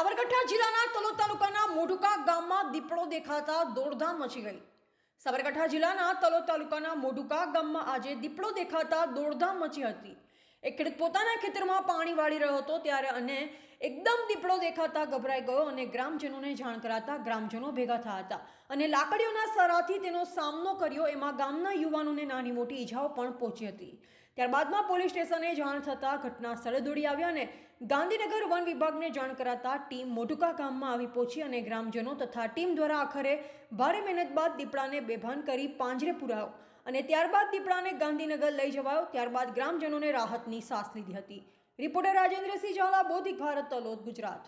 સાબરકાંઠા જિલ્લાના તલોદ તાલુકાના મોઢુકા ગામમાં દીપડો દેખાતા દોડધામ મચી ગઈ. સાબરકાંઠા જિલ્લાના તલોદ તાલુકાના મોઢુકા ગામમાં આજે દીપડો દેખાતા દોડધામ મચી હતી. એક ખેડૂત પોતાના ખેતરમાં પાણી વાળી રહ્યો હતો ત્યારે અને એકદમ દીપડો દેખાતા ગભરાઈ ગયો અને ગ્રામજનોને જાણ કરાતા ગ્રામજનો ભેગા થયા હતા અને લાકડીઓના સરાથી તેનો સામનો કર્યો. એમાં ગામના યુવાનોને નાની મોટી ઈજાઓ પણ પહોંચી હતી. ત્યારબાદમાં પોલીસ સ્ટેશને જાણ થતાં ઘટના સ્થળે દોડી આવ્યા અને ગાંધીનગર વન વિભાગને જાણ કરાતા ટીમ મોટુકા ગામમાં આવી પહોંચી અને ગ્રામજનો તથા ટીમ દ્વારા આખરે ભારે મહેનત બાદ દીપડાને બેભાન કરી પાંજરે પુરાયો અને ત્યારબાદ દીપડાને ગાંધીનગર લઈ જવાયો. ત્યારબાદ ગ્રામજનોને રાહતની સાસ લીધી હતી. રિપોર્ટર રાજેન્દ્રસિંહ ઝાલા, બૌદ્ધિક ભારત તલોદ ગુજરાત.